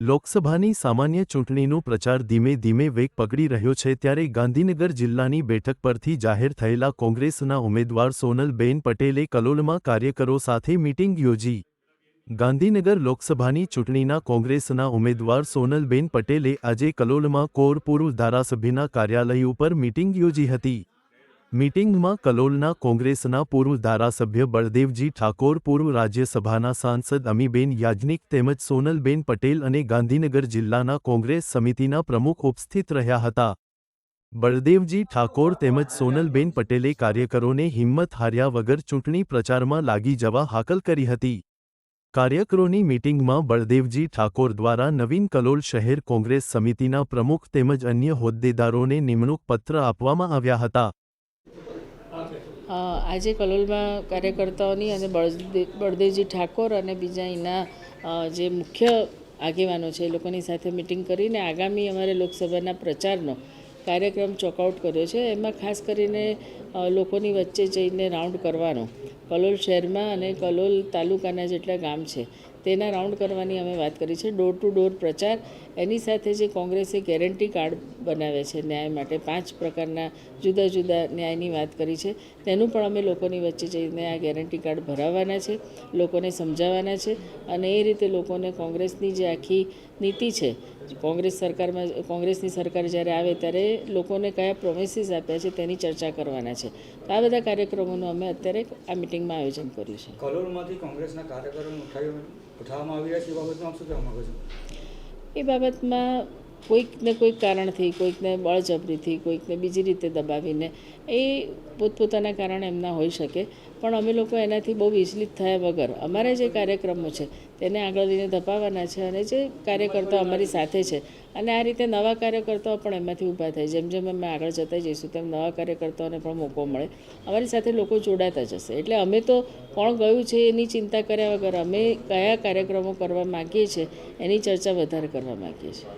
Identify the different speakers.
Speaker 1: લોકસભાની સામાન્ય ચૂંટણીનો પ્રચાર ધીમે ધીમે વેગ પકડી રહ્યો છે ત્યારે ગાંધીનગર જિલ્લાની બેઠક પરથી જાહેર થયેલા કોંગ્રેસના ઉમેદવાર સોનલબેન પટેલે કલોલમાં કાર્યકરો સાથે મીટિંગ યોજી. ગાંધીનગર લોકસભાની ચૂંટણીના કોંગ્રેસના ઉમેદવાર સોનલબેન પટેલે આજે કલોલમાં કોરપુર ધારાસભ્યના કાર્યાલય ઉપર મીટિંગ યોજી હતી. મીટિંગમાં કલોલના કોંગ્રેસના પૂર્વ ધારાસભ્ય બળદેવજી ઠાકોર, પૂર્વ રાજ્યસભાના સાંસદ અમીબેન યાજ્ઞિક તેમજ સોનલબેન પટેલ અને ગાંધીનગર જિલ્લાના કોંગ્રેસ સમિતિના પ્રમુખ ઉપસ્થિત રહ્યા હતા. બળદેવજી ઠાકોર તેમજ સોનલબેન પટેલે કાર્યકરોને હિંમત હાર્યા વગર ચૂંટણી પ્રચારમાં લાગી જવા હાકલ કરી હતી. કાર્યકરોની મીટિંગમાં બળદેવજી ઠાકોર દ્વારા નવીન કલોલ શહેર કોંગ્રેસ સમિતિના પ્રમુખ તેમજ અન્ય હોદ્દેદારોને નિમણૂક પત્ર આપવામાં આવ્યા હતા.
Speaker 2: આજે કલોલમાં કાર્યકર્તાઓની અને બળદે, બળદેવજી ઠાકોર અને બીજા અહીંના જે મુખ્ય આગેવાનો છે એ લોકોની સાથે મિટિંગ કરીને આગામી અમારે લોકસભાના પ્રચારનો કાર્યક્રમ ચોકઆઉટ કર્યો છે. એમાં ખાસ કરીને લોકોની વચ્ચે જઈને રાઉન્ડ કરવાનો. કલોલ શહેરમાં અને કલોલ તાલુકાના જેટલા ગામ છે તેના રાઉન્ડ કરવાની અમે વાત કરી છે. ડોર ટુ ડોર પ્રચાર. એની સાથે જે કોંગ્રેસે ગેરંટી કાર્ડ બનાવ્યા છે ન્યાય માટે પાંચ પ્રકારના જુદા જુદા ન્યાયની વાત કરી છે. તેનું પણ અમે લોકોની વચ્ચે જઈને આ ગેરંટી કાર્ડ ભરાવવાના છે, લોકોને સમજાવવાના છે અને એ રીતે લોકોને કોંગ્રેસની જે આખી નીતિ છે, કોંગ્રેસ સરકારમાં, કોંગ્રેસની સરકાર જ્યારે આવે ત્યારે લોકોને કયા પ્રોમિસીસ આપ્યા છે તેની ચર્ચા કરવાના છે. તો આ બધા કાર્યક્રમોનું અમે અત્યારે આ મિટિંગમાં આયોજન કર્યું છે.
Speaker 3: કલોલમાંથી કોંગ્રેસના કાર્યક્રમ ઉઠાવી ઉઠાવવામાં આવી રહ્યા છે એ બાબતમાં આપ શું કહેવા માગો છો?
Speaker 2: એ બાબતમાં કોઈકને કોઈક કારણથી, કોઈકને બળજબરીથી, કોઈકને બીજી રીતે દબાવીને, એ પોતપોતાના કારણે એમના હોઈ શકે. પણ અમે લોકો એનાથી બહુ વિચલિત થયા વગર, અમારા જે કાર્યક્રમો છે, તેને આગળ લઈને ધપાવવાના છે અને જે કાર્યકર્તાઓ અમારી સાથે છે, અને આ રીતે નવા કાર્યકર્તાઓ પણ એમાંથી ઊભા થાય. જેમ જેમ અમે આગળ જતા જઈશું, તેમ નવા કાર્યકર્તાઓને પણ મોકો મળે. અમારી સાથે લોકો જોડાતા જશે. એટલે અમે તો કોણ ગયું છે એની ચિંતા કર્યા વગર અમે કયા કાર્યક્રમો કરવા માગીએ છીએ, એની ચર્ચા વધારે કરવા માગીએ છીએ.